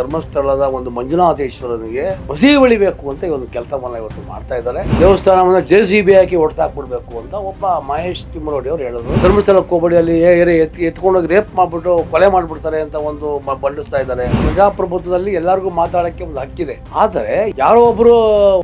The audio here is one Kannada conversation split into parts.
ಧರ್ಮಸ್ಥಳದ ಒಂದು ಮಂಜುನಾಥೇಶ್ವರನಿಗೆ ಮಸಿ ಬೆಳಿಬೇಕು ಅಂತ ಒಂದು ಕೆಲಸವನ್ನ ಇವತ್ತು ಮಾಡ್ತಾ ಇದ್ದಾರೆ. ದೇವಸ್ಥಾನವನ್ನ ಜೆ ಸಿ ಬಿ ಹಾಕಿ ಅಂತ ಒಬ್ಬ ಮಹೇಶ್ ತಿಮ್ಮರೋಡಿ ಅವರು ಹೇಳಿದ್ರು. ಧರ್ಮಸ್ಥಳ ಕೋಬಡಿಯಲ್ಲಿ ಏರಿ ಎತ್ತಿ ಎತ್ಕೊಂಡೋಗಿ ರೇಪ್ ಮಾಡ್ಬಿಟ್ಟು ಕೊಲೆ ಮಾಡ್ಬಿಡ್ತಾರೆ ಅಂತ ಒಂದು ಬಂಡಿಸ್ತಾ ಇದ್ದಾರೆ. ಪ್ರಜಾಪ್ರಭುತ್ವದಲ್ಲಿ ಎಲ್ಲರಿಗೂ ಮಾತಾಡಕ್ಕೆ ಒಂದು ಹಕ್ಕಿದೆ. ಆದರೆ ಯಾರೋ ಒಬ್ರು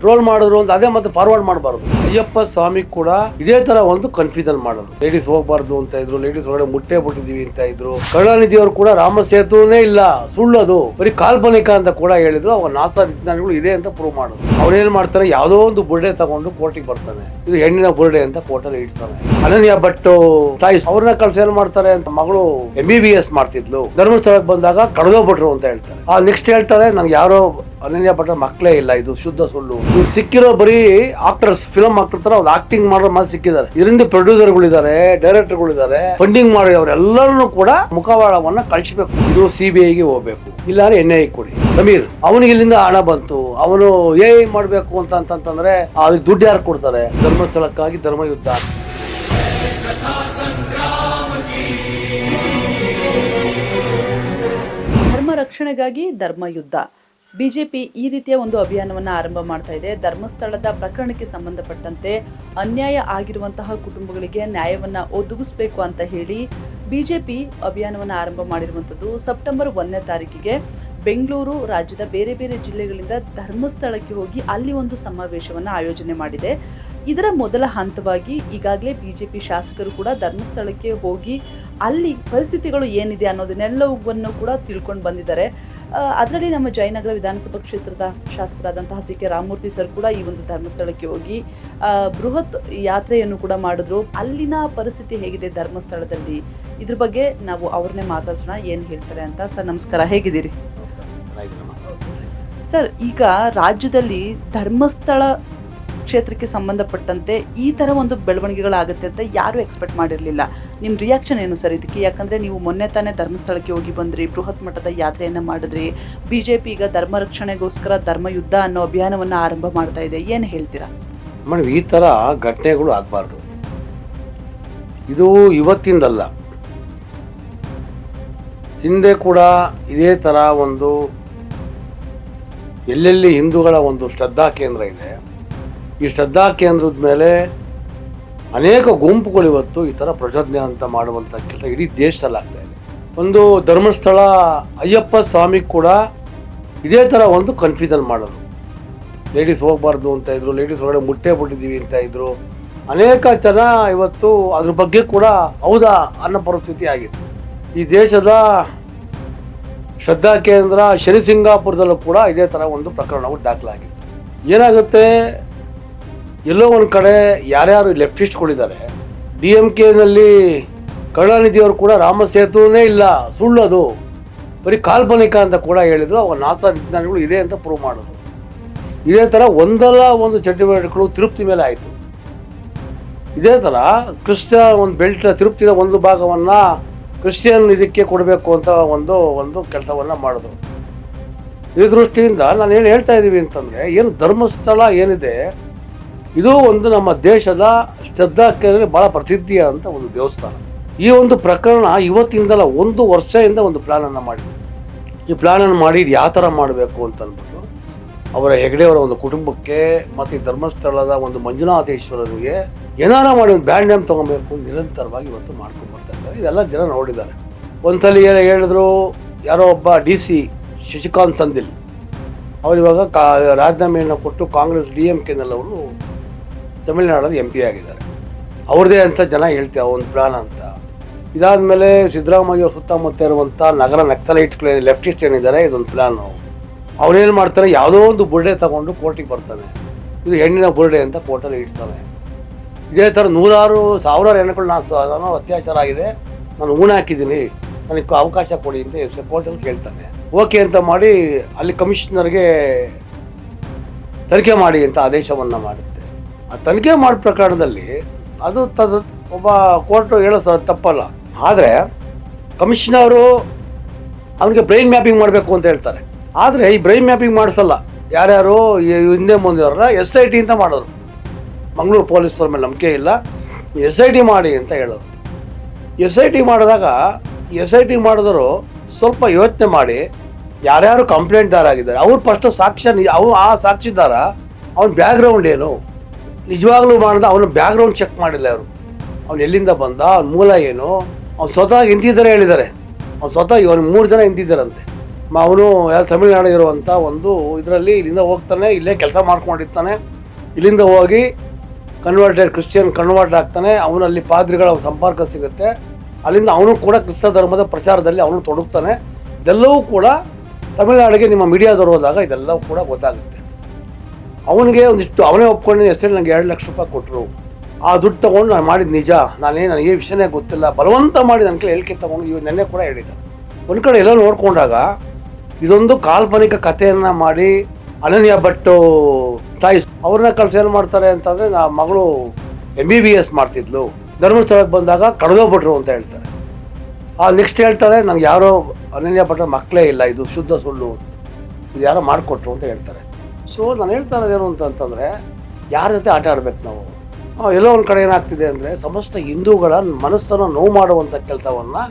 ಟ್ರೋಲ್ ಮಾಡಿದ್ರು ಅಂತ ಅದೇ ಮತ್ತೆ ಫಾರ್ವರ್ಡ್ ಮಾಡಬಾರ್ದು. ಅಯ್ಯಪ್ಪ ಸ್ವಾಮಿ ಕೂಡ ಇದೇ ತರ ಒಂದು ಕನ್ಫ್ಯೂಷನ್ ಮಾಡೋದು. ಲೇಡೀಸ್ ಹೋಗ್ಬಾರ್ದು ಅಂತ ಇದ್ರು ಲೇಡೀಸ್ ಒಳಗಡೆ ಮುಟ್ಟೆ ಬಿಟ್ಟಿದೀವಿ ಅಂತ ಇದ್ರು. ಕರುಣಾನಿಧಿ ಅವರು ಕೂಡ ರಾಮ ಸೇತುನೇ ಇಲ್ಲ, ಸುಳ್ಳದು. ಬರೀ ಕಾಲ್ಪನಿಕ ಅಂತ ಕೂಡ ಹೇಳಿದ್ರು ಅವ ನಾಸಾ ವಿಜ್ಞಾನಿಗಳು ಇದೆ ಅಂತ ಪ್ರೂವ್ ಮಾಡೋದು ಅವ್ರೇನ್ ಮಾಡ್ತಾರೆ, ಯಾವುದೋ ಒಂದು ಬುರ್ಡೆ ತಗೊಂಡು ಕೋರ್ಟಿಗೆ ಬರ್ತಾನೆ ಇದು ಹೆಣ್ಣಿನ ಬುರ್ಡೆ ಅಂತ ಕೋರ್ಟಲ್ಲಿ ಇಡ್ತಾನೆ ಅನನ್ಯ ಭಟ್, ತಾಯಿ ಅವ್ರನ್ನ ಕಳ್ಸಿ ಏನ್ ಮಾಡ್ತಾರೆ ಅಂತ ಮಗಳು ಎಂ ಬಿ ಬಿ ಎಸ್ ಮಾಡ್ತಿದ್ಲು. ಧರ್ಮಸ್ಥಳಕ್ಕೆ ಬಂದಾಗ ಕಡ್ದೋಗ್ಬಿಟ್ರು ಅಂತ ಹೇಳ್ತಾರೆ. ಆ ನೆಕ್ಸ್ಟ್ ಹೇಳ್ತಾರೆ ನನ್ಗೆ ಯಾರೋ ಅನನ್ಯ ಭಟ್ ಮಕ್ಕಳೇ ಇಲ್ಲ, ಇದು ಶುದ್ಧ ಸುಳ್ಳು. ಸಿಕ್ಕಿರೋ ಬರೀ ಆಕ್ಟರ್ಸ್ ಫಿಲಮ್ ಆಕ್ಟರ್ ತರ ಅವ್ರು ಆಕ್ಟಿಂಗ್ ಮಾಡೋ ಮಾತು ಸಿಕ್ಕಿದ್ದಾರೆ. ಇದರಿಂದ ಪ್ರೊಡ್ಯೂಸರ್ಗಳಿದ್ದಾರೆ ಡೈರೆಕ್ಟರ್ಗಳಿದ್ದಾರೆ ಫಂಡಿಂಗ್ ಮಾಡಿ ಅವರೆಲ್ಲರನ್ನು ಕೂಡ ಮುಖವಾಡವನ್ನ ಕಳಿಸಬೇಕು. ಇದು ಸಿ ಬಿ ಐಗೆ ಹೋಗ್ಬೇಕು. ಇಲ್ಲಾಂದ್ರೆ ಎನ್ ಐ ಕೊಡಿ. ಸಮೀರ್, ಅವನಿಗೆ ಇಲ್ಲಿಂದ ಹಣ ಬಂತು. ಅವನು ಏ ಮಾಡಬೇಕು ಅಂತ ಅಂತಂದ್ರೆ ಅದಕ್ಕೆ ದುಡ್ಡು ಯಾರು ಕೊಡ್ತಾರೆ? ಧರ್ಮಸ್ಥಳಕ್ಕಾಗಿ ಧರ್ಮ ಯುದ್ಧ ಧರ್ಮ ರಕ್ಷಣೆಗಾಗಿ ಧರ್ಮ ಯುದ್ಧ ಬಿಜೆಪಿ ಈ ರೀತಿಯ ಒಂದು ಅಭಿಯಾನವನ್ನು ಆರಂಭ ಮಾಡ್ತಾ ಇದೆ. ಧರ್ಮಸ್ಥಳದ ಪ್ರಕರಣಕ್ಕೆ ಸಂಬಂಧಪಟ್ಟಂತೆ ಅನ್ಯಾಯ ಆಗಿರುವಂತಹ ಕುಟುಂಬಗಳಿಗೆ ನ್ಯಾಯವನ್ನ ಒದಗಿಸಬೇಕು ಅಂತ ಹೇಳಿ ಬಿಜೆಪಿ ಅಭಿಯಾನವನ್ನು ಆರಂಭ ಮಾಡಿರುವಂಥದ್ದು. ಸೆಪ್ಟೆಂಬರ್ ಒಂದನೇ ತಾರೀಕಿಗೆ ಬೆಂಗಳೂರು ರಾಜ್ಯದ ಬೇರೆ ಬೇರೆ ಜಿಲ್ಲೆಗಳಿಂದ ಧರ್ಮಸ್ಥಳಕ್ಕೆ ಹೋಗಿ ಅಲ್ಲಿ ಒಂದು ಸಮಾವೇಶವನ್ನು ಆಯೋಜನೆ ಮಾಡಿದೆ. ಇದರ ಮೊದಲ ಹಂತವಾಗಿ ಈಗಾಗಲೇ ಬಿಜೆಪಿ ಶಾಸಕರು ಕೂಡ ಧರ್ಮಸ್ಥಳಕ್ಕೆ ಹೋಗಿ ಅಲ್ಲಿ ಪರಿಸ್ಥಿತಿಗಳು ಏನಿದೆ ಅನ್ನೋದನ್ನೆಲ್ಲವನ್ನು ಕೂಡ ತಿಳ್ಕೊಂಡು ಬಂದಿದ್ದಾರೆ. ಅದರಲ್ಲಿ ನಮ್ಮ ಜಯನಗರ ವಿಧಾನಸಭಾ ಕ್ಷೇತ್ರದ ಶಾಸಕರಾದಂತಹ ಸಿ ಕೆ ರಾಮಮೂರ್ತಿ ಸರ್ ಕೂಡ ಈ ಒಂದು ಧರ್ಮಸ್ಥಳಕ್ಕೆ ಹೋಗಿ ಬೃಹತ್ ಯಾತ್ರೆಯನ್ನು ಕೂಡ ಮಾಡಿದ್ರು. ಅಲ್ಲಿನ ಪರಿಸ್ಥಿತಿ ಹೇಗಿದೆ ಧರ್ಮಸ್ಥಳದಲ್ಲಿ? ಇದ್ರ ಬಗ್ಗೆ ನಾವು ಅವ್ರನ್ನೇ ಮಾತಾಡ್ಸೋಣ ಏನು ಹೇಳ್ತಾರೆ ಅಂತ. ಸರ್ ನಮಸ್ಕಾರ. ಹೇಗಿದ್ದೀರಿ? ಸರ್ ಈಗ ರಾಜ್ಯದಲ್ಲಿ ಧರ್ಮಸ್ಥಳ ಕ್ಷೇತ್ರಕ್ಕೆ ಸಂಬಂಧಪಟ್ಟಂತೆ ಈ ಥರ ಒಂದು ಬೆಳವಣಿಗೆಗಳಾಗುತ್ತೆ ಅಂತ ಯಾರೂ ಎಕ್ಸ್ಪೆಕ್ಟ್ ಮಾಡಿರಲಿಲ್ಲ. ನಿಮ್ಮ ರಿಯಾಕ್ಷನ್ ಏನು ಸರ್? ಇದಕ್ಕೆ ಯಾಕಂದರೆ ನೀವು ಮೊನ್ನೆ ತಾನೇ ಧರ್ಮಸ್ಥಳಕ್ಕೆ ಹೋಗಿ ಬಂದ್ರಿ, ಬೃಹತ್ ಮಟ್ಟದ ಯಾತ್ರೆಯನ್ನು ಮಾಡಿದ್ರಿ ಬಿ ಜೆ ಪಿ ಈಗ ಧರ್ಮ ರಕ್ಷಣೆಗೋಸ್ಕರ ಧರ್ಮ ಯುದ್ಧ ಅನ್ನೋ ಅಭಿಯಾನವನ್ನು ಆರಂಭ ಮಾಡ್ತಾ ಇದೆ. ಏನು ಹೇಳ್ತೀರಾ? ಮೇಡಮ್, ಈ ಥರ ಘಟನೆಗಳು ಆಗಬಾರ್ದು. ಇದು ಇವತ್ತಿಂದಲ್ಲ. ಹಿಂದೆ ಕೂಡ ಇದೇ ಥರ ಒಂದು ಎಲ್ಲೆಲ್ಲಿ ಹಿಂದೂಗಳ ಒಂದು ಶ್ರದ್ಧಾ ಕೇಂದ್ರ ಇದೆ ಈ ಶ್ರದ್ಧಾ ಕೇಂದ್ರದ ಮೇಲೆ ಅನೇಕ ಗುಂಪುಗಳು ಇವತ್ತು ಈ ಥರ ಪ್ರಜಾಜ್ಞೆ ಅಂತ ಮಾಡುವಂಥ ಕೆಲಸ ಇಡೀ ದೇಶದಲ್ಲಿ ಆಗ್ತಾ ಇದೆ. ಒಂದು ಧರ್ಮಸ್ಥಳ ಅಯ್ಯಪ್ಪ ಸ್ವಾಮಿ ಕೂಡ ಇದೇ ಥರ ಒಂದು ಕನ್ಫ್ಯೂಷನ್ ಮಾಡೋದು ಲೇಡೀಸ್ ಹೋಗಬಾರ್ದು ಅಂತ ಇದ್ರು ಲೇಡೀಸ್ ಒಳಗಡೆ ಮುಟ್ಟೆ ಬಿಟ್ಟಿದ್ದೀವಿ ಅಂತ ಇದ್ರು. ಅನೇಕ ಜನ ಇವತ್ತು ಅದ್ರ ಬಗ್ಗೆ ಕೂಡ ಹೌದಾ ಅನ್ನೋ ಪರಿಸ್ಥಿತಿ ಆಗಿತ್ತು. ಈ ದೇಶದ ಶ್ರದ್ಧಾ ಕೇಂದ್ರ ಶನಿಸಿಂಗಾಪುರದಲ್ಲೂ ಕೂಡ ಇದೇ ಥರ ಒಂದು ಪ್ರಕರಣವು ದಾಖಲಾಗಿತ್ತು ಏನಾಗುತ್ತೆ? ಎಲ್ಲೋ ಒಂದು ಕಡೆ ಯಾರ್ಯಾರು ಲೆಫ್ಟಿಸ್ಟ್ಗಳಿದ್ದಾರೆ, ಡಿ ಎಂ ಕೆನಲ್ಲಿ ಕರುಣಾನಿಧಿಯವರು ಕೂಡ ರಾಮ ಸೇತುವೆ ಇಲ್ಲ, ಸುಳ್ಳದು. ಬರೀ ಕಾಲ್ಪನಿಕ ಅಂತ ಕೂಡ ಹೇಳಿದ್ರು ಅವ ನಾಸಾ ವಿಜ್ಞಾನಿಗಳು ಇದೆ ಅಂತ ಪ್ರೂವ್ ಮಾಡೋದು ಇದೇ ಥರ ಒಂದಲ್ಲ ಒಂದು ಚಟುವಟಿಕೆಗಳು ತಿರುಪ್ತಿ ಮೇಲೆ ಆಯಿತು. ಇದೇ ಥರ ಕ್ರಿಶ್ಚಿಯನ್ ಒಂದು ಬೆಲ್ಟ್ ತಿರುಪ್ತಿದ ಒಂದು ಭಾಗವನ್ನು ಕ್ರಿಶ್ಚಿಯನ್ ಇದಕ್ಕೆ ಕೊಡಬೇಕು ಅಂತ ಒಂದು ಒಂದು ಕೆಲಸವನ್ನು ಮಾಡಿದ್ರು. ಈ ದೃಷ್ಟಿಯಿಂದ ನಾನು ಏನು ಹೇಳ್ತಾ ಇದ್ದೀವಿ ಅಂತಂದರೆ, ಏನು ಧರ್ಮಸ್ಥಳ ಏನಿದೆ ಇದು ಒಂದು ನಮ್ಮ ದೇಶದ ಶ್ರದ್ಧಾ ಬಹಳ ಪ್ರಸಿದ್ಧಿಯ ಅಂತ ಒಂದು ದೇವಸ್ಥಾನ. ಈ ಒಂದು ಪ್ರಕರಣ ಇವತ್ತಿಂದಲ್ಲ ಒಂದು ವರ್ಷದಿಂದ ಒಂದು ಪ್ಲಾನನ್ನು ಮಾಡಿದ್ರು ಈ ಪ್ಲಾನನ್ನು ಮಾಡಿ ಯಾವ ಥರ ಮಾಡಬೇಕು ಅಂತ ಅಂದ್ಬಿಟ್ಟು ಅವರ ಹೆಗಡೆಯವರ ಒಂದು ಕುಟುಂಬಕ್ಕೆ ಮತ್ತು ಧರ್ಮಸ್ಥಳದ ಒಂದು ಮಂಜುನಾಥೇಶ್ವರರಿಗೆ ಏನಾರ ಮಾಡಿ ಒಂದು ಬ್ಯಾಂಡ್ ನೇಮ್ ತೊಗೊಬೇಕು ನಿರಂತರವಾಗಿ ಇವತ್ತು ಮಾಡ್ಕೊಂಡು ಬರ್ತಾ ಇದ್ದಾರೆ. ಇದೆಲ್ಲ ಜನ ನೋಡಿದ್ದಾರೆ. ಒಂದ್ಸಲಿ ಏನು ಹೇಳಿದ್ರು ಯಾರೋ ಒಬ್ಬ ಡಿ ಸಿ ಶಶಿಕಾಂತ್ ಸಂದಿಲ್ ಅವರಿವಾಗ ಕಾ ರಾಜೀನಾಮೆಯನ್ನು ಕೊಟ್ಟು ಕಾಂಗ್ರೆಸ್ ಡಿ ಎಂ ಕೆನಲ್ಲಿ ಅವರು ತಮಿಳುನಾಡಲ್ಲಿ ಎಂ ಪಿ ಆಗಿದ್ದಾರೆ. ಅವ್ರದ್ದೇ ಅಂತ ಜನ ಹೇಳ್ತೀವಿ ಒಂದು ಪ್ಲಾನ್ ಅಂತ. ಇದಾದಮೇಲೆ ಸಿದ್ದರಾಮಯ್ಯ ಅವ್ರ ಸುತ್ತಮುತ್ತ ಇರುವಂಥ ನಗರ ನಕ್ಸಲೈಟ್ಗಳು ಲೆಫ್ಟಿಸ್ಟ್ ಏನಿದ್ದಾರೆ, ಇದೊಂದು ಪ್ಲಾನು ಅವ್ರೇನು ಮಾಡ್ತಾರೆ, ಯಾವುದೋ ಒಂದು ಬುರ್ಡೆ ತಗೊಂಡು ಕೋರ್ಟಿಗೆ ಬರ್ತಾನೆ ಇದು ಹೆಣ್ಣಿನ ಬುರ್ಡೆ ಅಂತ ಕೋರ್ಟಲ್ಲಿ ಇಡ್ತಾನೆ ಇದೇ ಥರ ನೂರಾರು, ಸಾವಿರಾರು ಹೆಣ್ಣುಗಳು ನಾನು ಅತ್ಯಾಚಾರ ಆಗಿದೆ, ನಾನು ಊಣ ಹಾಕಿದ್ದೀನಿ, ನನಗೆ ಅವಕಾಶ ಕೊಡಿ ಅಂತ ಎಸ್ ಕೋರ್ಟಲ್ಲಿ ಕೇಳ್ತಾನೆ ಓಕೆ ಅಂತ ಮಾಡಿ ಅಲ್ಲಿ ಕಮಿಷನರ್ಗೆ ತನಿಖೆ ಮಾಡಿ ಅಂತ ಆದೇಶವನ್ನು ಮಾಡುತ್ತೆ ಆ ತನಿಖೆ ಮಾಡೋ ಪ್ರಕರಣದಲ್ಲಿ ಅದು ತದ ಒಬ್ಬ ಕೋರ್ಟು ಹೇಳೋ ತಪ್ಪಲ್ಲ. ಆದರೆ ಕಮಿಷನರು ಅವನಿಗೆ ಬ್ರೈನ್ ಮ್ಯಾಪಿಂಗ್ ಮಾಡಬೇಕು ಅಂತ ಹೇಳ್ತಾರೆ. ಆದರೆ ಈ ಬ್ರೈನ್ ಮ್ಯಾಪಿಂಗ್ ಮಾಡಿಸಲ್ಲ. ಯಾರ್ಯಾರು ಹಿಂದೆ ಮುಂದೆ ಎಸ್ ಐ ಟಿ ಅಂತ ಮಾಡೋರು. ಮಂಗಳೂರು ಪೊಲೀಸರ ಮೇಲೆ ನಂಬಿಕೆ ಇಲ್ಲ. ಎಸ್ ಐ ಟಿ ಮಾಡಿ ಅಂತ ಹೇಳೋರು. ಎಸ್ ಐ ಟಿ ಮಾಡಿದಾಗ ಎಸ್ ಐ ಟಿ ಮಾಡಿದವರು ಸ್ವಲ್ಪ ಯೋಚನೆ ಮಾಡಿ ಯಾರ್ಯಾರು ಕಂಪ್ಲೇಂಟ್ದಾರ ಆಗಿದ್ದಾರೆ ಅವ್ರು ಫಸ್ಟು ಸಾಕ್ಷ್ಯ ಅವ್ರು ಅವು ಆ ಸಾಕ್ಷಿದಾರ ಅವ್ನ ಬ್ಯಾಕ್ಗ್ರೌಂಡ್ ಏನು? ನಿಜವಾಗ್ಲೂ ಮಾಡಿದ ಅವನ ಬ್ಯಾಕ್ಗ್ರೌಂಡ್ ಚೆಕ್ ಮಾಡಿಲ್ಲ ಅವರು. ಅವ್ನು ಎಲ್ಲಿಂದ ಬಂದ, ಅವ್ನ ಮೂಲ ಏನು, ಅವ್ನು ಸ್ವತಃ ಎಂತಿದ್ದಾರೆ ಹೇಳಿದ್ದಾರೆ. ಅವ್ನು ಸ್ವತಃ ಇವನು ಮೂರು ಜನ ಇಂತಿದ್ದಾರಂತೆ ಅವನು ಯಾವ ತಮಿಳುನಾಡು ಇರುವಂಥ ಒಂದು ಇದರಲ್ಲಿ ಇಲ್ಲಿಂದ ಹೋಗ್ತಾನೆ, ಇಲ್ಲೇ ಕೆಲಸ ಮಾಡ್ಕೊಂಡಿರ್ತಾನೆ. ಇಲ್ಲಿಂದ ಹೋಗಿ ಕನ್ವರ್ಟೆಡ್ ಕ್ರಿಶ್ಚಿಯನ್ ಕನ್ವರ್ಟ್ ಆಗ್ತಾನೆ, ಅವನಲ್ಲಿ ಪಾದ್ರಿಗಳ ಸಂಪರ್ಕ ಸಿಗುತ್ತೆ. ಅಲ್ಲಿಂದ ಅವನು ಕೂಡ ಕ್ರಿಸ್ತ ಧರ್ಮದ ಪ್ರಚಾರದಲ್ಲಿ ಅವನು ತೊಡಗ್ತಾನೆ. ಇದೆಲ್ಲವೂ ಕೂಡ ತಮಿಳುನಾಡಿಗೆ ನಿಮ್ಮ ಮೀಡಿಯಾದವರು ಹೋದಾಗ ಇದೆಲ್ಲವೂ ಕೂಡ ಗೊತ್ತಾಗುತ್ತೆ. ಅವನಿಗೆ ಒಂದಿಷ್ಟು, ಅವನೇ ಒಪ್ಕೊಂಡು ಹೆಸರು ನನಗೆ ಎರಡು ಲಕ್ಷ ರೂಪಾಯಿ ಕೊಟ್ಟರು ಆ ದುಡ್ಡು ತೊಗೊಂಡು ನಾನು ಮಾಡಿದ ನಿಜ. ನಾನೇ ನನಗೆ ವಿಷಯನೇ ಗೊತ್ತಿಲ್ಲ. ಬಲವಂತ ಮಾಡಿ ನನ್ನ ಕೈ ಹೇಳಿಕೆ ತೊಗೊಂಡು ಇವ್ ನೆನ್ನೆ ಕೂಡ ಹೇಳಿದ ಒಂದು ಕಡೆ ಎಲ್ಲ ನೋಡಿಕೊಂಡಾಗ ಇದೊಂದು ಕಾಲ್ಪನಿಕ ಕಥೆಯನ್ನು ಮಾಡಿ ಅನನ್ಯ ಭಟ್ಟು ತಾಯಿ ಅವ್ರನ್ನ ಕಳ್ಸಿ ಏನು ಮಾಡ್ತಾರೆ ಅಂತಂದರೆ ನಾ ಮಗಳು ಎಂ ಬಿ ಬಿ ಎಸ್ ಮಾಡ್ತಿದ್ಲು. ಧರ್ಮಸ್ಥಳಕ್ಕೆ ಬಂದಾಗ ಕಡ್ದೋಗ್ಬಿಟ್ರು ಅಂತ ಹೇಳ್ತಾರೆ. ಆ ನೆಕ್ಸ್ಟ್ ಹೇಳ್ತಾರೆ ನನಗೆ ಯಾರೋ ಅನನ್ಯ ಭಟ್ಟ ಮಕ್ಕಳೇ ಇಲ್ಲ. ಇದು ಶುದ್ಧ ಸುಳ್ಳು. ಯಾರೋ ಮಾಡಿಕೊಟ್ರು ಅಂತ ಹೇಳ್ತಾರೆ. ಸೊ ನಾನು ಹೇಳ್ತಾ ಇರೋದೇನು ಅಂತಂತಂದರೆ, ಯಾರ ಜೊತೆ ಆಟ ಆಡ್ಬೇಕು ನಾವು? ಎಲ್ಲೋ ಒಂದು ಕಡೆ ಏನಾಗ್ತಿದೆ ಅಂದರೆ, ಸಮಸ್ತ ಹಿಂದೂಗಳ ಮನಸ್ಸನ್ನು ನೋವು ಮಾಡುವಂಥ ಕೆಲಸವನ್ನು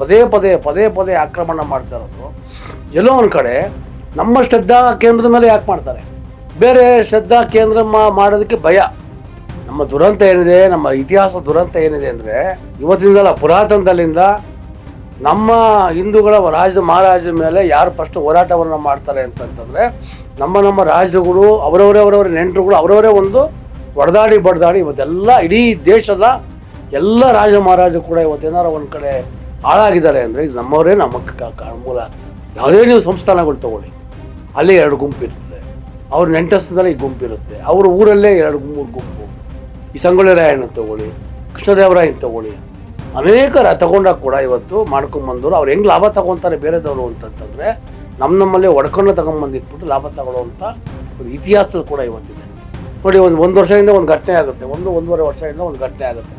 ಪದೇ ಪದೇ ಪದೇ ಪದೇ ಆಕ್ರಮಣ ಮಾಡ್ತಾ ಇರೋದು. ಎಲ್ಲೋ ಒಂದು ಕಡೆ ನಮ್ಮ ಶ್ರದ್ಧಾ ಕೇಂದ್ರದ ಮೇಲೆ ಯಾಕೆ ಮಾಡ್ತಾರೆ? ಬೇರೆ ಶ್ರದ್ಧಾ ಕೇಂದ್ರ ಮಾಡೋದಕ್ಕೆ ಭಯ. ನಮ್ಮ ದುರಂತ ಏನಿದೆ, ನಮ್ಮ ಇತಿಹಾಸ ದುರಂತ ಏನಿದೆ ಅಂದರೆ ಇವತ್ತಿನಿಂದಲ್ಲ ಪುರಾತನದಲ್ಲಿಂದ ನಮ್ಮ ಹಿಂದೂಗಳ ರಾಜ ಮಹಾರಾಜರ ಮೇಲೆ ಯಾರು ಫಸ್ಟ್ ಹೋರಾಟವನ್ನು ಮಾಡ್ತಾರೆ ಅಂತಂತಂದರೆ ನಮ್ಮ ನಮ್ಮ ರಾಜರುಗಳು ಅವರವರೇ, ಅವರವರ ನೆಂಟರುಗಳು, ಅವರವರೇ ಒಂದು ಹೊಡೆದಾಡಿ ಬಡ್ದಾಡಿ ಇವತ್ತೆಲ್ಲ ಇಡೀ ದೇಶದ ಎಲ್ಲ ರಾಜ ಮಹಾರಾಜರು ಕೂಡ ಇವತ್ತೇನಾರ ಒಂದು ಕಡೆ ಹಾಳಾಗಿದ್ದಾರೆ ಅಂದರೆ ಈಗ ನಮ್ಮವರೇ ನಮ್ಮ ಮೂಲ. ಯಾವುದೇ ನೀವು ಸಂಸ್ಥಾನಗಳು ತಗೊಳ್ಳಿ. ಅಲ್ಲಿ ಎರಡು ಗುಂಪು ಇರ್ತದೆ. ಅವ್ರ ನೆಂಟಸ್ಥದಲ್ಲಿ ಈ ಗುಂಪು ಇರುತ್ತೆ. ಅವ್ರ ಊರಲ್ಲೇ ಎರಡು, ಮೂರು ಗುಂಪು. ಈ ಸಂಗೊಳ್ಳಿ ರಾಯಣ್ಣ ತಗೊಳ್ಳಿ, ಕೃಷ್ಣದೇವರಾಯನ್ ತಗೊಳ್ಳಿ. ಅನೇಕ ತಗೊಂಡಾಗ ಕೂಡ ಇವತ್ತು ಮಾಡ್ಕೊಂಬಂದವರು ಅವ್ರು ಹೆಂಗ್ ಲಾಭ ತಗೊಂತಾರೆ ಬೇರೆದವರು ಅಂತಂತಂದರೆ ನಮ್ಮ ನಮ್ಮಲ್ಲೇ ಒಡ್ಕೊಂಡು ತಗೊಂಬಂದಿಟ್ಬಿಟ್ಟು ಲಾಭ ತಗೊಳ್ಳುವಂಥ ಒಂದು ಇತಿಹಾಸದಲ್ಲಿ ಕೂಡ ಇವತ್ತಿದೆ. ನೋಡಿ, ಒಂದು ಒಂದು ವರ್ಷದಿಂದ ಒಂದು ಘಟನೆ ಆಗುತ್ತೆ. ಒಂದು ಒಂದೂವರೆ ವರ್ಷದಿಂದ ಒಂದು ಘಟನೆ ಆಗುತ್ತೆ.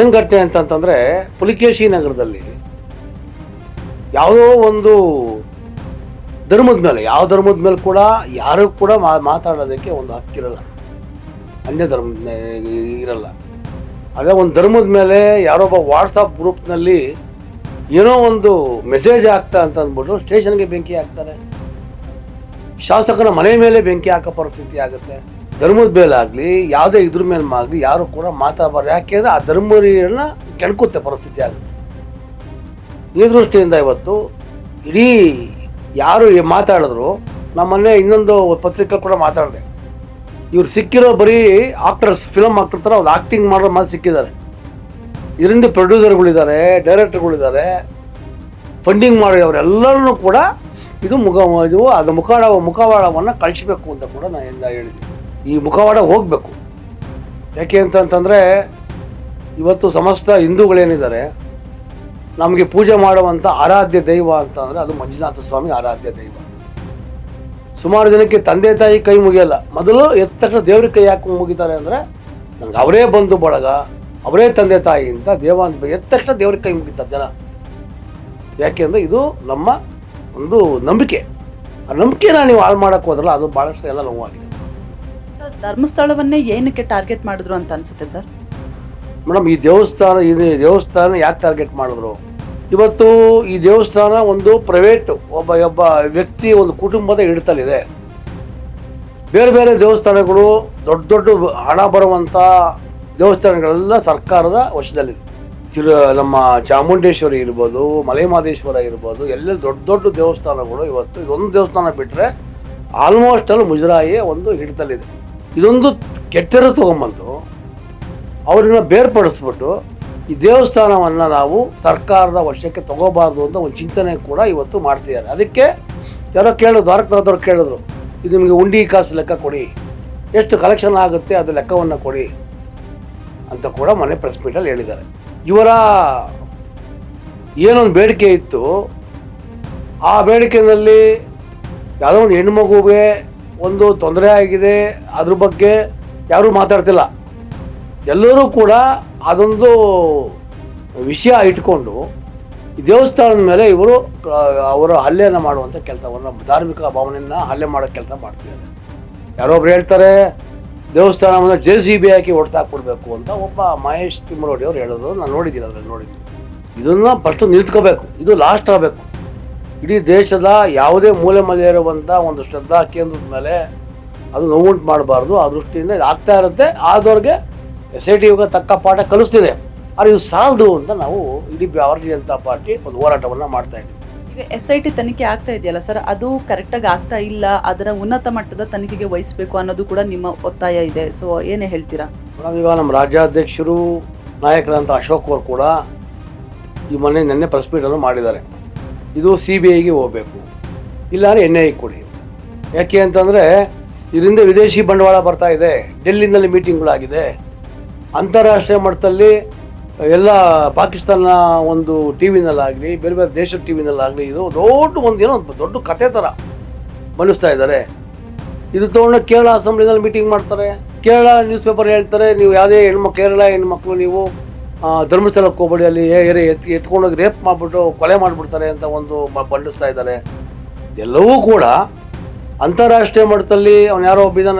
ಏನು ಘಟನೆ ಅಂತಂತಂದರೆ, ಪುಲಿಕೇಶಿ ನಗರದಲ್ಲಿ ಯಾವುದೋ ಒಂದು ಧರ್ಮದ ಮೇಲೆ, ಯಾವ ಧರ್ಮದ ಮೇಲೆ ಕೂಡ ಯಾರು ಕೂಡ ಮಾತಾಡೋದಕ್ಕೆ ಒಂದು ಹಕ್ಕಿರಲ್ಲ. ಅನ್ಯ ಧರ್ಮ ಇರಲ್ಲ. ಅದೇ ಒಂದು ಧರ್ಮದ ಮೇಲೆ ಯಾರೊಬ್ಬ ವಾಟ್ಸಪ್ ಗ್ರೂಪ್ನಲ್ಲಿ ಏನೋ ಒಂದು ಮೆಸೇಜ್ ಆಗ್ತಾ ಅಂತ ಅಂದ್ಬಿಟ್ಟು ಸ್ಟೇಷನ್ಗೆ ಬೆಂಕಿ ಹಾಕ್ತಾರೆ. ಶಾಸಕನ ಮನೆ ಮೇಲೆ ಬೆಂಕಿ ಹಾಕೋ ಪರಿಸ್ಥಿತಿ ಆಗುತ್ತೆ. ಧರ್ಮದ ಮೇಲಾಗಲಿ, ಯಾವುದೇ ಇದ್ರ ಮೇಲೆ ಆಗಲಿ ಯಾರು ಕೂಡ ಮಾತಾಡಬಾರ್ದು. ಯಾಕೆಂದ್ರೆ ಆ ಧರ್ಮರಿಯನ್ನು ಕೆಣಕುತ್ತೆ ಪರಿಸ್ಥಿತಿ ಆಗುತ್ತೆ. ಈ ದೃಷ್ಟಿಯಿಂದ ಇವತ್ತು ಇಡೀ ಯಾರು ಮಾತಾಡಿದ್ರು, ನಮ್ಮನ್ನೇ ಇನ್ನೊಂದು ಪತ್ರಿಕೆ ಕೂಡ ಮಾತಾಡಿದೆ. ಇವ್ರು ಸಿಕ್ಕಿರೋ ಬರೀ ಆಕ್ಟರ್ಸ್ ಫಿಲಮ್ ಆಕ್ಟರ್ ಥರ ಅವ್ರು ಆಕ್ಟಿಂಗ್ ಮಾಡೋ ಮಾತು ಸಿಕ್ಕಿದ್ದಾರೆ. ಇದರಿಂದ ಪ್ರೊಡ್ಯೂಸರ್ಗಳಿದ್ದಾರೆ ಡೈರೆಕ್ಟರ್ಗಳಿದ್ದಾರೆ ಫಂಡಿಂಗ್ ಮಾಡಿದವರೆಲ್ಲರೂ ಕೂಡ ಇದು ಮುಖ, ಇದು ಅದು ಮುಖವಾಡ ಮುಖವಾಡವನ್ನು ಕಳಿಸ್ಬೇಕು ಅಂತ ಕೂಡ ನಾನು ಎಲ್ಲ ಹೇಳಿದ್ದೀನಿ ಈ ಮುಖವಾಡ ಹೋಗಬೇಕು. ಯಾಕೆ ಅಂತಂತಂದರೆ ಇವತ್ತು ಸಮಸ್ತ ಹಿಂದೂಗಳೇನಿದ್ದಾರೆ, ನಮಗೆ ಪೂಜೆ ಮಾಡುವಂಥ ಆರಾಧ್ಯ ದೈವ ಅಂತಂದರೆ ಅದು ಮಂಜುನಾಥ ಸ್ವಾಮಿ ಆರಾಧ್ಯ ದೈವ. ಸುಮಾರು ಜನಕ್ಕೆ ತಂದೆ ತಾಯಿ ಕೈ ಮುಗಿಯಲ್ಲ. ಮೊದಲು ಎದ್ದ ತಕ್ಷಣ ದೇವ್ರ ಕೈ ಯಾಕೆ ಮುಗಿತಾರೆ ಅಂದರೆ ನಂಗೆ ಅವರೇ ಬಂಧು ಬಳಗ ಅವರೇ ತಂದೆ ತಾಯಿ ಅಂತ ದೇವ ಅಂತ ಎದ್ದ ತಕ್ಷಣ ದೇವ್ರ ಕೈ ಮುಗಿತಾರೆ ಜನ. ಯಾಕೆಂದರೆ ಇದು ನಮ್ಮ ಒಂದು ನಂಬಿಕೆ. ಆ ನಂಬಿಕೆನ ನೀವು ಹಾಳು ಮಾಡೋಕ್ಕೆ ಹೋದ್ರಲ್ಲ ಅದು ಭಾಳಷ್ಟು ಎಲ್ಲ ನೋವಾಗಿದೆ. ಸರ್ ಧರ್ಮಸ್ಥಳವನ್ನೇ ಏನಕ್ಕೆ ಟಾರ್ಗೆಟ್ ಮಾಡಿದ್ರು ಅಂತ ಅನ್ಸುತ್ತೆ ಸರ್? ಮೇಡಮ್ ಈ ದೇವಸ್ಥಾನ ಈ ದೇವಸ್ಥಾನ ಯಾಕೆ ಟಾರ್ಗೆಟ್ ಮಾಡಿದ್ರು? ಇವತ್ತು ಈ ದೇವಸ್ಥಾನ ಒಂದು ಪ್ರೈವೇಟ್ ಒಬ್ಬ ಒಬ್ಬ ವ್ಯಕ್ತಿ ಒಂದು ಕುಟುಂಬದ ಹಿಡಿತಲಿದೆ ಬೇರೆ ಬೇರೆ ದೇವಸ್ಥಾನಗಳು ದೊಡ್ಡ ದೊಡ್ಡ ಹಣ ಬರುವಂಥ ದೇವಸ್ಥಾನಗಳೆಲ್ಲ ಸರ್ಕಾರದ ವಶದಲ್ಲಿದೆ. ತಿರು ನಮ್ಮ ಚಾಮುಂಡೇಶ್ವರಿ ಇರ್ಬೋದು, ಮಲೆಮಾದೇಶ್ವರ ಇರ್ಬೋದು, ಎಲ್ಲ ದೊಡ್ಡ ದೊಡ್ಡ ದೇವಸ್ಥಾನಗಳು ಇವತ್ತು ಇದೊಂದು ದೇವಸ್ಥಾನ ಬಿಟ್ಟರೆ ಆಲ್ಮೋಸ್ಟ್ ಅಲ್ಲಿ ಮುಜರಾಯಿ ಒಂದು ಹಿಡಿತಲಿದೆ ಇದೊಂದು ಕೆಟ್ಟರ ತೊಗೊಂಬಂದು ಅವ್ರನ್ನ ಬೇರ್ಪಡಿಸ್ಬಿಟ್ಟು ಈ ದೇವಸ್ಥಾನವನ್ನು ನಾವು ಸರ್ಕಾರದ ವಶಕ್ಕೆ ತಗೋಬಾರ್ದು ಅಂತ ಒಂದು ಚಿಂತನೆ ಕೂಡ ಇವತ್ತು ಮಾಡ್ತಿದ್ದಾರೆ ಅದಕ್ಕೆ ಯಾರೋ ಕೇಳಿದ್ರು, ದ್ವಾರಕನಾಥವ್ರು ಕೇಳಿದ್ರು, ಇದು ನಿಮಗೆ ಉಂಡಿ ಕಾಸು ಲೆಕ್ಕ ಕೊಡಿ, ಎಷ್ಟು ಕಲೆಕ್ಷನ್ ಆಗುತ್ತೆ ಅದು ಲೆಕ್ಕವನ್ನು ಕೊಡಿ ಅಂತ ಕೂಡ ಮನೆ ಪ್ರೆಸ್ ಮೀಟಲ್ಲಿ ಹೇಳಿದ್ದಾರೆ. ಇವರ ಏನೊಂದು ಬೇಡಿಕೆ ಇತ್ತು, ಆ ಬೇಡಿಕೆಯಲ್ಲಿ ಯಾವುದೋ ಒಂದು ಹೆಣ್ಮಗುಗೆ ಒಂದು ತೊಂದರೆ ಆಗಿದೆ, ಅದ್ರ ಬಗ್ಗೆ ಯಾರೂ ಮಾತಾಡ್ತಿಲ್ಲ. ಎಲ್ಲರೂ ಕೂಡ ಅದೊಂದು ವಿಷಯ ಇಟ್ಕೊಂಡು ದೇವಸ್ಥಾನದ ಮೇಲೆ ಇವರು, ಅವರ ಹಲ್ಲೆಯನ್ನು ಮಾಡುವಂಥ ಕೆಲಸವನ್ನು, ಧಾರ್ಮಿಕ ಭಾವನೆಯನ್ನು ಹಲ್ಲೆ ಮಾಡೋ ಕೆಲಸ ಮಾಡ್ತಿದ್ದಾರೆ. ಯಾರೊಬ್ರು ಹೇಳ್ತಾರೆ, ದೇವಸ್ಥಾನವನ್ನು ಜೆ ಸಿ ಬಿ ಹಾಕಿ ಹೊಡ್ತಾಕ್ಬಿಡ್ಬೇಕು ಅಂತ ಒಬ್ಬ ಮಹೇಶ್ ತಿಮ್ಮರೋಡಿ ಅವ್ರು ಹೇಳೋದು. ನಾನು ನೋಡಿದ್ದೀನಿ ಅದರಲ್ಲಿ ನೋಡಿದ್ದೀನಿ ಇದನ್ನು ಫಸ್ಟ್ ನಿಲ್ತ್ಕೋಬೇಕು. ಇದು ಲಾಸ್ಟ್ ಆಗಬೇಕು. ಇಡೀ ದೇಶದ ಯಾವುದೇ ಮೂಲೆ ಮಲೆ ಇರುವಂಥ ಒಂದು ಶ್ರದ್ಧಾ ಕೇಂದ್ರದ ಮೇಲೆ ಅದು ನೋವುಂಟು ಮಾಡಬಾರ್ದು. ಆ ದೃಷ್ಟಿಯಿಂದ ಇದು ಆಗ್ತಾ ಇರುತ್ತೆ. ಆದವ್ರಿಗೆ ಎಸ್ ಐ ಟಿ ಯುಗ ತಕ್ಕ ಪಾಠ ಕಲಿಸ್ತಿದೆ. ಆದರೆ ಇದು ಸಾಲದು ಅಂತ ನಾವು ಇಡೀ ಭಾರತೀಯ ಜನತಾ ಪಾರ್ಟಿ ಒಂದು ಹೋರಾಟವನ್ನು ಮಾಡ್ತಾ ಇದ್ದೀವಿ. ಈಗ ಎಸ್ ಐ ಟಿ ತನಿಖೆ ಆಗ್ತಾ ಇದೆಯಲ್ಲ ಸರ್? ಅದು ಕರೆಕ್ಟಾಗಿ ಆಗ್ತಾ ಇಲ್ಲ ಅದರ ಉನ್ನತ ಮಟ್ಟದ ತನಿಖೆಗೆ ವಹಿಸಬೇಕು ಅನ್ನೋದು ಕೂಡ ನಿಮ್ಮ ಒತ್ತಾಯ ಇದೆ. ಸೊ ಏನೇ ಹೇಳ್ತೀರಾ? ಈಗ ನಮ್ಮ ರಾಜ್ಯಾಧ್ಯಕ್ಷರು ನಾಯಕರಂತ ಅಶೋಕ್ ಅವರು ಕೂಡ ಈ ಮೊನ್ನೆ ನಿನ್ನೆ ಪ್ರೆಸ್ ಮೀಟನ್ನು ಮಾಡಿದ್ದಾರೆ. ಇದು ಸಿ ಬಿ ಐಗೆ ಹೋಗಬೇಕು. ಇಲ್ಲಾಂದ್ರೆ ಎನ್ ಐ ಕೊಡಿ. ಯಾಕೆ ಅಂತಂದರೆ ಇದರಿಂದ ವಿದೇಶಿ ಬಂಡವಾಳ ಬರ್ತಾ ಇದೆ. ಡೆಲ್ಲಿನಲ್ಲಿ ಮೀಟಿಂಗ್ಗಳಾಗಿದೆ. ಅಂತಾರಾಷ್ಟ್ರೀಯ ಮಟ್ಟದಲ್ಲಿ ಎಲ್ಲ ಪಾಕಿಸ್ತಾನ ಒಂದು ಟಿ ವಿನಲ್ಲಾಗಲಿ, ಬೇರೆ ಬೇರೆ ದೇಶದ ಟಿ ವಿನಲ್ಲಾಗಲಿ ಇದು ದೊಡ್ಡ ಒಂದು ಏನೋ ದೊಡ್ಡ ಕತೆ ಥರ ಬಣ್ಣಿಸ್ತಾ ಇದ್ದಾರೆ. ಇದು ತೊಗೊಂಡು ಕೇರಳ ಅಸೆಂಬ್ಲಿನಲ್ಲಿ ಮೀಟಿಂಗ್ ಮಾಡ್ತಾರೆ. ಕೇರಳ ನ್ಯೂಸ್ ಪೇಪರ್ ಹೇಳ್ತಾರೆ, ನೀವು ಯಾವುದೇ ಹೆಣ್ಮಕ್ಳು, ಕೇರಳ ಹೆಣ್ಮಕ್ಳು ನೀವು ಧರ್ಮಸ್ಥಳಕ್ಕೆ ಹೋಗ್ಬೇಡಿ, ಅಲ್ಲಿ ಏರಿ ಎತ್ಕೊಂಡು ಎತ್ಕೊಂಡೋಗಿ ರೇಪ್ ಮಾಡಿಬಿಟ್ಟು ಕೊಲೆ ಮಾಡಿಬಿಡ್ತಾರೆ ಅಂತ ಒಂದು ಬಂಡಿಸ್ತಾ ಇದ್ದಾರೆ. ಎಲ್ಲವೂ ಕೂಡ ಅಂತಾರಾಷ್ಟ್ರೀಯ ಮಟ್ಟದಲ್ಲಿ ಅವನು ಯಾರೋ ಒಬ್ಬ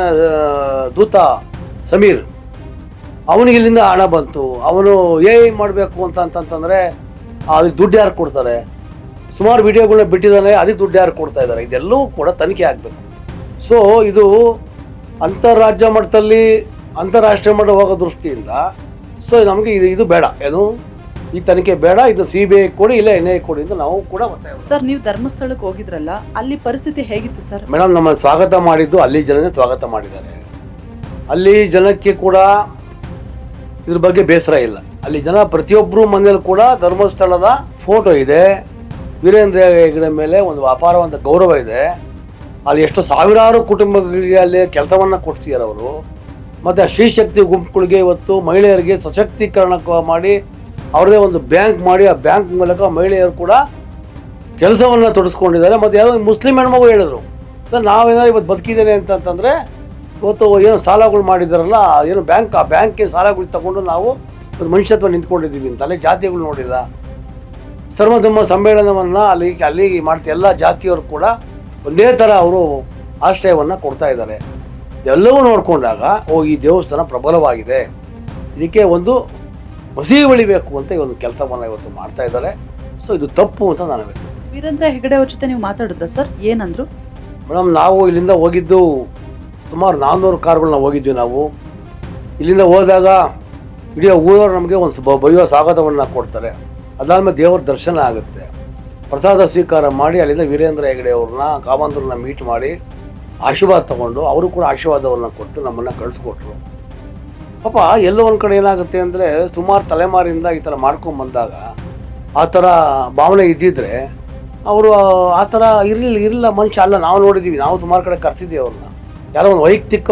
ದೂತ ಸಮೀರ್. ಅವನಿಗೆ ಇಲ್ಲಿಂದ ಹಣ ಬಂತು. ಅವನು ಏ ಮಾಡಬೇಕು ಅಂತ ಅಂತಂತಂದರೆ ಅದಕ್ಕೆ ದುಡ್ಡು ಯಾರು ಕೊಡ್ತಾರೆ? ಸುಮಾರು ವಿಡಿಯೋಗಳನ್ನ ಬಿಟ್ಟಿದ್ದಾನೆ ಅದಕ್ಕೆ ದುಡ್ಡು ಯಾರು ಕೊಡ್ತಾ ಇದ್ದಾರೆ? ಇದೆಲ್ಲವೂ ಕೂಡ ತನಿಖೆ ಆಗಬೇಕು. ಸೊ ಇದು ಅಂತಾರಾಜ್ಯ ಮಟ್ಟದಲ್ಲಿ ಅಂತಾರಾಷ್ಟ್ರೀಯ ಮಟ್ಟ ಹೋಗೋ ದೃಷ್ಟಿಯಿಂದ ಸೊ ನಮಗೆ ಇದು ಇದು ಬೇಡ. ಏನು? ಈ ತನಿಖೆ ಬೇಡ. ಇದು ಸಿ ಬಿ ಐ ಕೊಡಿ ಇಲ್ಲ ಎನ್ ಐ ಕೊಡಿ ಅಂತ ನಾವು ಕೂಡ ಸರ್ ನೀವು ಧರ್ಮಸ್ಥಳಕ್ಕೆ ಹೋಗಿದ್ರಲ್ಲ ಅಲ್ಲಿ ಪರಿಸ್ಥಿತಿ ಹೇಗಿತ್ತು ಸರ್? ಮೇಡಮ್ ನಮ್ಮ ಸ್ವಾಗತ ಮಾಡಿದ್ದು ಅಲ್ಲಿ ಜನನೇ ಸ್ವಾಗತ ಮಾಡಿದ್ದಾರೆ. ಅಲ್ಲಿ ಜನಕ್ಕೆ ಕೂಡ ಇದ್ರ ಬಗ್ಗೆ ಬೇಸರ ಇಲ್ಲ. ಅಲ್ಲಿ ಜನ ಪ್ರತಿಯೊಬ್ಬರು ಮನೆಯಲ್ಲೂ ಕೂಡ ಧರ್ಮಸ್ಥಳದ ಫೋಟೋ ಇದೆ. ವೀರೇಂದ್ರ ಹೆಗಡೆ ಮೇಲೆ ಒಂದು ಅಪಾರವಾದ ಗೌರವ ಇದೆ. ಅಲ್ಲಿ ಎಷ್ಟು ಸಾವಿರಾರು ಕುಟುಂಬಗಳಿಗೆ ಅಲ್ಲಿ ಕೆಲಸವನ್ನು ಕೊಡ್ಸಿದ್ದಾರೆ ಅವರು. ಮತ್ತು ಶ್ರೀಶಕ್ತಿ ಗುಂಪುಗಳಿಗೆ ಇವತ್ತು ಮಹಿಳೆಯರಿಗೆ ಸಶಕ್ತೀಕರಣ ಮಾಡಿ ಅವ್ರದೇ ಒಂದು ಬ್ಯಾಂಕ್ ಮಾಡಿ, ಆ ಬ್ಯಾಂಕ್ ಮೂಲಕ ಮಹಿಳೆಯರು ಕೂಡ ಕೆಲಸವನ್ನು ತೊಡಸ್ಕೊಂಡಿದ್ದಾರೆ. ಮತ್ತು ಯಾವುದೋ ಮುಸ್ಲಿಂ ಹೆಣ್ಮಗು ಹೇಳಿದ್ರು. ಸರ್, ನಾವೇನಾದ್ರು ಇವತ್ತು ಬದುಕಿದ್ದೇನೆ ಅಂತಂತಂದರೆ ಇವತ್ತು ಏನು ಸಾಲಗಳು ಮಾಡಿದಾರಲ್ಲ ಏನು ಬ್ಯಾಂಕ್ ಆ ಬ್ಯಾಂಕ್ಗೆ ಸಾಲಗಳು ತಗೊಂಡು ನಾವು ಒಂದು ಮನುಷ್ಯತ್ವ ನಿಂತ್ಕೊಂಡಿದ್ದೀವಿ ಅಂತ. ಅಲ್ಲಿ ಜಾತಿಗಳು ನೋಡಿಲ್ಲ. ಸರ್ವಧರ್ಮ ಸಮ್ಮೇಳನವನ್ನು ಅಲ್ಲಿ ಅಲ್ಲಿ ಮಾಡ್ತಾ ಎಲ್ಲ ಜಾತಿಯವರು ಕೂಡ ಒಂದೇ ಥರ ಅವರು ಆಶ್ರಯವನ್ನು ಕೊಡ್ತಾ ಇದ್ದಾರೆ. ಇದೆಲ್ಲವೂ ನೋಡಿಕೊಂಡಾಗ ಓ ಈ ದೇವಸ್ಥಾನ ಪ್ರಬಲವಾಗಿದೆ. ಇದಕ್ಕೆ ಒಂದು ಮಸೀದಿ ಬೆಳಿಬೇಕು ಅಂತ ಈ ಒಂದು ಕೆಲಸವನ್ನು ಇವತ್ತು ಮಾಡ್ತಾ ಇದ್ದಾರೆ. ಸೊ ಇದು ತಪ್ಪು ಅಂತ ನಾನು ವೀರೇಂದ್ರ ಹೆಗಡೆ ಅವ್ರ ಜೊತೆ ನೀವು ಮಾತಾಡಿದ್ರ ಸರ್? ಏನಂದ್ರು? ಮೇಡಮ್ ನಾವು ಇಲ್ಲಿಂದ ಹೋಗಿದ್ದು ಸುಮಾರು ನಾನ್ನೂರು ಕಾರುಗಳನ್ನ ಹೋಗಿದ್ವಿ ನಾವು. ಇಲ್ಲಿಂದ ಹೋದಾಗ ಇಡೀ ಊರವ್ರು ನಮಗೆ ಒಂದು ಬಯ್ಯೋ ಸ್ವಾಗತವನ್ನು ಕೊಡ್ತಾರೆ. ಅದಾದ್ಮೇಲೆ ದೇವರ ದರ್ಶನ ಆಗುತ್ತೆ. ಪ್ರಸಾದ ಸ್ವೀಕಾರ ಮಾಡಿ ಅಲ್ಲಿಂದ ವೀರೇಂದ್ರ ಹೆಗಡೆ ಅವ್ರನ್ನ ಕಾಮಂತರನ್ನ ಮೀಟ್ ಮಾಡಿ ಆಶೀರ್ವಾದ ತಗೊಂಡು ಅವರು ಕೂಡ ಆಶೀರ್ವಾದವನ್ನು ಕೊಟ್ಟು ನಮ್ಮನ್ನು ಕಳಿಸ್ಕೊಟ್ರು. ಪಾಪ ಎಲ್ಲೋ ಒಂದು ಕಡೆ ಏನಾಗುತ್ತೆ ಅಂದರೆ ಸುಮಾರು ತಲೆಮಾರಿಂದ ಈ ಥರ ಮಾಡ್ಕೊಂಡು ಬಂದಾಗ ಆ ಥರ ಭಾವನೆ ಇದ್ದಿದ್ರೆ ಅವರು ಆ ಥರ ಇರಲಿಲ್ಲ ಇರಲಿಲ್ಲ ಮನುಷ್ಯ ಅಲ್ಲ, ನಾವು ನೋಡಿದ್ದೀವಿ ನಾವು ಸುಮಾರು ಕಡೆ ಕರೆಸಿದ್ದೀವಿ ಅವ್ರನ್ನ. ಯಾರೋ ವೈಯಕ್ತಿಕ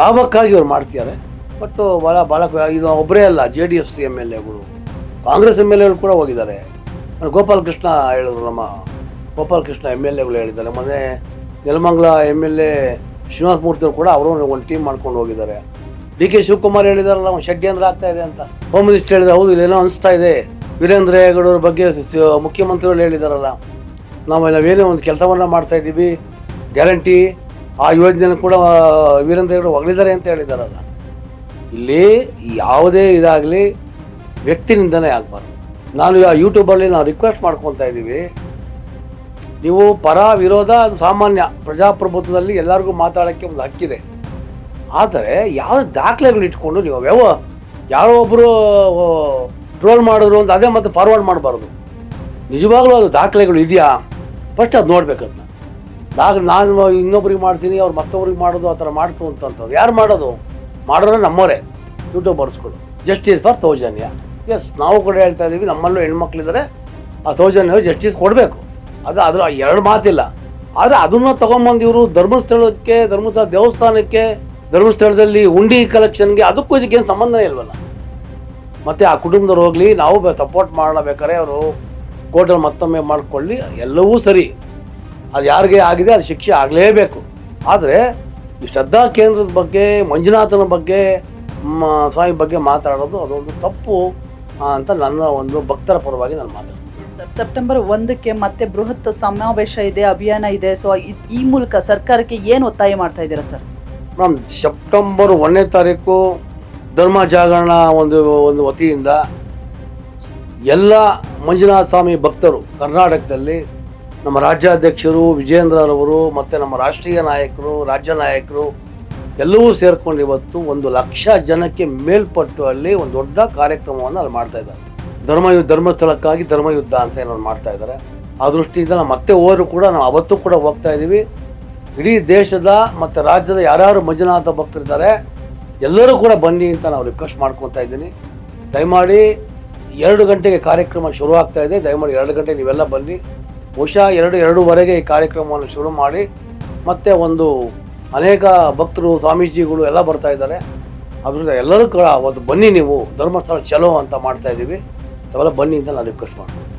ಲಾಭಕ್ಕಾಗಿ ಅವ್ರು ಮಾಡ್ತಿದ್ದಾರೆ. ಬಟ್ ಭಾಳ ಭಾಳ ಇದು ಒಬ್ಬರೇ ಅಲ್ಲ J D S M L ಎಗಳು ಕಾಂಗ್ರೆಸ್ ಎಂ ಎಲ್ ಎಗಳು ಕೂಡ ಹೋಗಿದ್ದಾರೆ. ಗೋಪಾಲ್ ಕೃಷ್ಣ ಹೇಳಿದ್ರು ನಮ್ಮ, ಗೋಪಾಲ್ ಕೃಷ್ಣ ಎಂ ಎಲ್ ಎಗಳು ಹೇಳಿದ್ದಾರೆ. ಮೊನ್ನೆ Nelamangala M L A Srinivasa ಮೂರ್ತಿಯವರು ಕೂಡ ಅವರು ಒಂದು ಟೀಮ್ ಮಾಡ್ಕೊಂಡು ಹೋಗಿದ್ದಾರೆ. ಡಿ ಕೆ ಶಿವಕುಮಾರ್ ಹೇಳಿದಾರಲ್ಲ ಒಂದು ಷಡ್ಯಂದ್ರ ಆಗ್ತಾ ಇದೆ ಅಂತ. ಹೋಮ್ ಮಿನಿಸ್ಟರ್ ಹೇಳಿದ್ರೆ, ಹೌದು ಇಲ್ಲೇನೋ ಅನಿಸ್ತಾ ಇದೆ. ವೀರೇಂದ್ರ ಹೆಗಡವ್ರ ಬಗ್ಗೆ ಮುಖ್ಯಮಂತ್ರಿಗಳು ಹೇಳಿದಾರಲ್ಲ. ನಾವು ನಾವೇನೋ ಒಂದು ಕೆಲಸವನ್ನು ಮಾಡ್ತಾ ಇದ್ದೀವಿ. ಗ್ಯಾರಂಟಿ ಆ ಯೋಜನೆ ಕೂಡ ವೀರೇಂದ್ರ ಹೆಗಡೆ ಹೊಗಳಿದ್ದಾರೆ ಅಂತ ಹೇಳಿದಾರಲ್ಲ ಇಲ್ಲಿ ಯಾವುದೇ ಇದಾಗಲಿ ವ್ಯಕ್ತಿನಿಂದನೇ ಆಗಬಾರ್ದು. ನಾನು ಯೂಟ್ಯೂಬಲ್ಲಿ ನಾವು ರಿಕ್ವೆಸ್ಟ್ ಮಾಡ್ಕೊತಾ ಇದ್ದೀವಿ. ನೀವು ಪರ ವಿರೋಧ ಅದು ಸಾಮಾನ್ಯ ಪ್ರಜಾಪ್ರಭುತ್ವದಲ್ಲಿ ಎಲ್ಲರಿಗೂ ಮಾತಾಡೋಕ್ಕೆ ಒಂದು ಹಕ್ಕಿದೆ. ಆದರೆ ಯಾವ ದಾಖಲೆಗಳು ಇಟ್ಕೊಂಡು ನೀವು ವ್ಯವ, ಯಾರೋ ಒಬ್ಬರು ಟ್ರೋಲ್ ಮಾಡಿದ್ರು ಅಂತ ಅದೇ ಮತ್ತೆ ಫಾರ್ವರ್ಡ್ ಮಾಡಬಾರ್ದು. ನಿಜವಾಗ್ಲೂ ಅದು ದಾಖಲೆಗಳು ಇದೆಯಾ? ಫಸ್ಟ್ ಅದು ನೋಡ್ಬೇಕು ದಾಗ ನಾನು ಇನ್ನೊಬ್ರಿಗೆ ಮಾಡ್ತೀನಿ, ಅವ್ರು ಮತ್ತೊಬ್ರಿಗೆ ಮಾಡೋದು, ಆ ಥರ ಮಾಡ್ತು ಅಂತಂತವ್ರು. ಯಾರು ಮಾಡೋದು? ಮಾಡೋರೆ ನಮ್ಮವರೇ. ಯೂಟ್ಯೂಬರ್ಸ್ಗಳು ಜಸ್ಟಿಸ್ ಫಾರ್ ಸೌಜನ್ಯ ಎಸ್ ನಾವು ಕೂಡ ಹೇಳ್ತಾ ಇದ್ದೀವಿ ನಮ್ಮಲ್ಲೂ ಹೆಣ್ಮಕ್ಳಿದ್ದಾರೆ ಆ ಸೌಜನ್ಯ ಜಸ್ಟಿಸ್ ಕೊಡಬೇಕು. ಅದು ಅದರ ಎರಡು ಮಾತಿಲ್ಲ. ಆದರೆ ಅದನ್ನು ತೊಗೊಂಬಂದು ಇವರು ಧರ್ಮಸ್ಥಳಕ್ಕೆ, ಧರ್ಮಸ್ಥಳ ದೇವಸ್ಥಾನಕ್ಕೆ, ಧರ್ಮಸ್ಥಳದಲ್ಲಿ ಉಂಡಿ ಕಲೆಕ್ಷನ್ಗೆ ಅದಕ್ಕೂ ಇದಕ್ಕೇನು ಸಂಬಂಧ ಇಲ್ವಲ್ಲ. ಮತ್ತು ಆ ಕುಟುಂಬದವ್ರು ಹೋಗಲಿ, ನಾವು ಸಪೋರ್ಟ್ ಮಾಡಬೇಕಾದ್ರೆ ಅವರು ಕೋರ್ಟಲ್ಲಿ ಮತ್ತೊಮ್ಮೆ ಮಾಡಿಕೊಳ್ಳಿ, ಎಲ್ಲವೂ ಸರಿ. ಅದು ಯಾರಿಗೆ ಆಗಿದೆ ಅದು ಶಿಕ್ಷೆ ಆಗಲೇಬೇಕು. ಆದರೆ ಈ ಶ್ರದ್ಧಾ ಕೇಂದ್ರದ ಬಗ್ಗೆ ಮಂಜುನಾಥನ ಬಗ್ಗೆ ಸ್ವಾಮಿ ಬಗ್ಗೆ ಮಾತಾಡೋದು ಅದೊಂದು ತಪ್ಪು ಅಂತ ನನ್ನ ಒಂದು ಭಕ್ತರ ಪರವಾಗಿ ನಾನು ಮಾತಾಡ್ತೀನಿ. ಸೆಪ್ಟೆಂಬರ್ ಒಂದಕ್ಕೆ ಮತ್ತೆ ಬೃಹತ್ ಸಮಾವೇಶ ಇದೆ ಅಭಿಯಾನ ಇದೆ. ಸೊ ಈ ಮೂಲಕ ಸರ್ಕಾರಕ್ಕೆ ಏನು ಒತ್ತಾಯ ಮಾಡ್ತಾ ಇದ್ದೀರಾ ಸರ್? ಮೇಡಮ್ ಸೆಪ್ಟೆಂಬರ್ ಒಂದನೇ ತಾರೀಕು ಧರ್ಮ ಜಾಗರಣ ಒಂದು ಒಂದು ವತಿಯಿಂದ ಎಲ್ಲ ಮಂಜುನಾಥ ಸ್ವಾಮಿ ಭಕ್ತರು ಕರ್ನಾಟಕದಲ್ಲಿ ನಮ್ಮ ರಾಜ್ಯಾಧ್ಯಕ್ಷರು ವಿಜೇಂದ್ರರವರು ಮತ್ತು ನಮ್ಮ ರಾಷ್ಟ್ರೀಯ ನಾಯಕರು, ರಾಜ್ಯ ನಾಯಕರು ಎಲ್ಲವೂ ಸೇರಿಕೊಂಡು ಇವತ್ತು ಒಂದು ಲಕ್ಷ ಜನಕ್ಕೆ ಮೇಲ್ಪಟ್ಟು ಅಲ್ಲಿ ಒಂದು ದೊಡ್ಡ ಕಾರ್ಯಕ್ರಮವನ್ನು ಅಲ್ಲಿ ಮಾಡ್ತಾ ಇದ್ದಾರೆ. ಧರ್ಮಯುದ್ಧ ಧರ್ಮಸ್ಥಳಕ್ಕಾಗಿ ಧರ್ಮಯುದ್ಧ ಅಂತ ಏನೋ ಮಾಡ್ತಾ ಇದ್ದಾರೆ. ಆ ದೃಷ್ಟಿಯಿಂದ ನಾವು ಮತ್ತೆ ಹೋದರೂ ಕೂಡ ನಾವು ಅವತ್ತು ಕೂಡ ಹೋಗ್ತಾ ಇದ್ದೀವಿ ಇಡೀ ದೇಶದ ಮತ್ತು ರಾಜ್ಯದ ಯಾರ್ಯಾರು ಮಂಜುನಾಥ ಭಕ್ತರಿದ್ದಾರೆ ಎಲ್ಲರೂ ಕೂಡ ಬನ್ನಿ ಅಂತ ನಾವು ರಿಕ್ವೆಸ್ಟ್ ಮಾಡ್ಕೊತಾ ಇದ್ದೀನಿ. ದಯಮಾಡಿ ಎರಡು ಗಂಟೆಗೆ ಕಾರ್ಯಕ್ರಮ ಶುರು ಆಗ್ತಾ ಇದೆ. ದಯಮಾಡಿ ಎರಡು ಗಂಟೆ ನೀವೆಲ್ಲ ಬನ್ನಿ. ಬಹುಶಃ ಎರಡು, ಎರಡೂವರೆಗೆ ಈ ಕಾರ್ಯಕ್ರಮವನ್ನು ಶುರು ಮಾಡಿ ಮತ್ತೆ ಒಂದು ಅನೇಕ ಭಕ್ತರು, ಸ್ವಾಮೀಜಿಗಳು ಎಲ್ಲ ಬರ್ತಾ ಇದ್ದಾರೆ. ಅದರಿಂದ ಎಲ್ಲರೂ ಕೂಡ ಅವತ್ತು ಬನ್ನಿ ನೀವು. ಧರ್ಮಸ್ಥಳ ಚಲೋ ಅಂತ ಮಾಡ್ತಾ ಇದ್ದೀವಿ. ತಾವೆಲ್ಲ ಬನ್ನಿ ಅಂತ ನಾನು ರಿಕ್ವೆಸ್ಟ್ ಮಾಡ್ತೀನಿ.